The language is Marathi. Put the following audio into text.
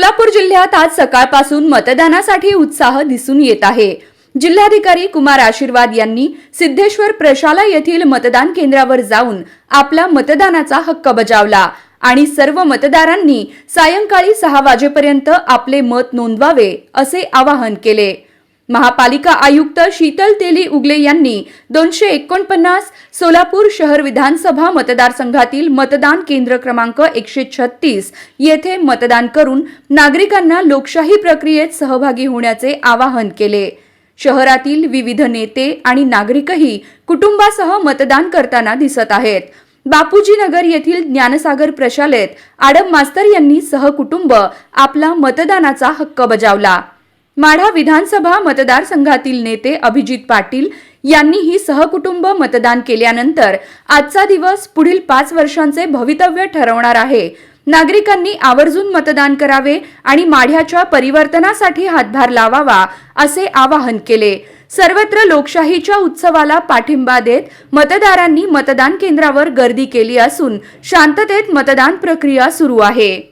सोलापूर जिल्ह्यात आज सकाळपासून मतदानासाठी उत्साह दिसून येत आहे. जिल्हाधिकारी कुमार आशीर्वाद यांनी सिद्धेश्वर प्रशाला येथील मतदान केंद्रावर जाऊन आपला मतदानाचा हक्क बजावला आणि सर्व मतदारांनी सायंकाळी सहा वाजेपर्यंत आपले मत नोंदवावे असे आवाहन केले. महापालिका आयुक्त शीतल तेली उगले यांनी दोनशे एकोणपन्नास सोलापूर शहर विधानसभा मतदारसंघातील मतदान केंद्र क्रमांक एकशे छत्तीस येथे मतदान करून नागरिकांना लोकशाही प्रक्रियेत सहभागी होण्याचे आवाहन केले. शहरातील विविध नेते आणि नागरिकही कुटुंबासह मतदान करताना दिसत आहेत. बापूजी नगर येथील ज्ञानसागर प्रशालेत आडम मास्तर यांनी सहकुटुंब आपला मतदानाचा हक्क बजावला. माढा विधानसभा मतदारसंघातील नेते अभिजित पाटील यांनीही सहकुटुंब मतदान केल्यानंतर आजचा दिवस पुढील पाच वर्षांचे भवितव्य ठरवणार आहे. नागरिकांनी आवर्जून मतदान करावे आणि माढ्याच्या परिवर्तनासाठी हातभार लावावा असे आवाहन केले. सर्वत्र लोकशाहीच्या उत्सवाला पाठिंबा देत मतदारांनी मतदान केंद्रावर गर्दी केली असून शांततेत मतदान प्रक्रिया सुरू आहे.